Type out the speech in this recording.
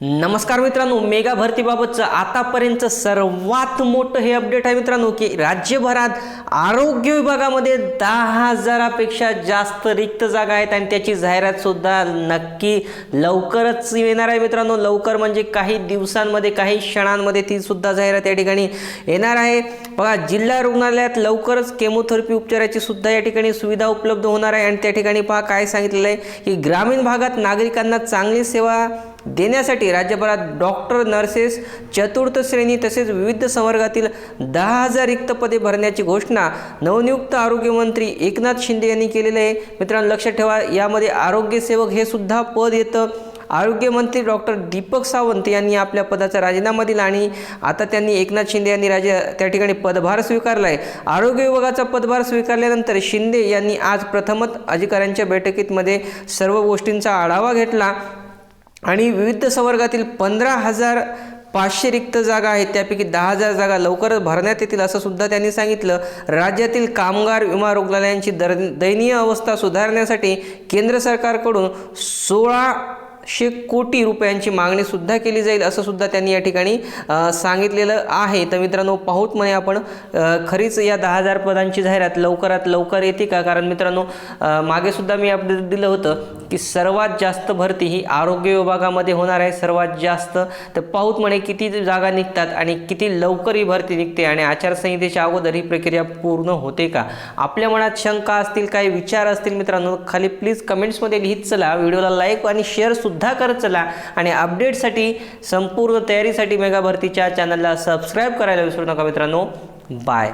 नमस्कार मित्रांनो मेगा भरतीबाबतचं आतापर्यंतचं सर्वात मोठं हे अपडेट आहे मित्रांनो की राज्यभरात आरोग्य विभागामध्ये दहा हजारापेक्षा जास्त रिक्त जागा आहेत आणि त्याची जाहिरातसुद्धा नक्की लवकरच येणार आहे मित्रांनो. लवकर म्हणजे काही दिवसांमध्ये काही क्षणांमध्ये ती सुद्धा जाहिरात या ठिकाणी येणार आहे. बघा जिल्हा रुग्णालयात लवकरच केमोथेरपी उपचाराची सुद्धा या ठिकाणी सुविधा उपलब्ध होणार आहे. आणि त्या ठिकाणी पहा काय सांगितलेलं आहे की ग्रामीण भागात नागरिकांना चांगली सेवा देण्यासाठी राज्यभरात डॉक्टर नर्सेस चतुर्थ श्रेणी तसेच विविध संवर्गातील दहा हजार रिक्त पदे भरण्याची घोषणा नवनियुक्त आरोग्यमंत्री एकनाथ शिंदे यांनी केलेली आहे. मित्रांनो लक्षात ठेवा यामध्ये आरोग्यसेवक हे सुद्धा पद येतं. आरोग्यमंत्री डॉक्टर दीपक सावंत यांनी आपल्या पदाचा राजीनामा दिला आणि आता त्यांनी एकनाथ शिंदे यांनी राजा त्या ठिकाणी पदभार स्वीकारला आहे आरोग्य विभागाचा पदभार स्वीकारल्यानंतर शिंदे यांनी आज प्रथमच अधिकाऱ्यांच्या बैठकीमध्ये सर्व गोष्टींचा आढावा घेतला. आणि विविध संवर्गातील पंधरा हजार पाचशे रिक्त जागा आहेत त्यापैकी दहा हजार जागा लवकरच भरण्यात येतील असं सुद्धा त्यांनी सांगितलं. राज्यातील कामगार विमा रुग्णालयांची दर दयनीय अवस्था सुधारण्यासाठी केंद्र सरकारकडून सोळाशे कोटी रुपयांची मागणी सुद्धा केली जाईल असं सुद्धा त्यांनी या ठिकाणी सांगितलेलं आहे. तर मित्रांनो पाहूत म्हणे आपण खरीच या दहा हजार पदांची जाहिरात लवकरात लवकर येते का? कारण मित्रांनो मागे सुद्धा मी अपडेट दिलं होतं. की सर्वात जास्त भरती ही आरोग्य विभागामध्ये होणार आहे. सर्वात जास्त तर पाहूत म्हणे किती जागा निघतात आणि किती लवकर ही भरती निघते आणि आचारसंहितेच्या अगोदर ही प्रक्रिया पूर्ण होते का? आपल्या मनात शंका असतील काही विचार असतील मित्रांनो खाली प्लीज कमेंट्समध्ये लिहित चला. व्हिडिओला लाईक आणि शेअरसुद्धा करत चला आणि अपडेटसाठी संपूर्ण तयारीसाठी मेगा भरतीच्या चॅनलला सबस्क्राईब करायला विसरू नका मित्रांनो. बाय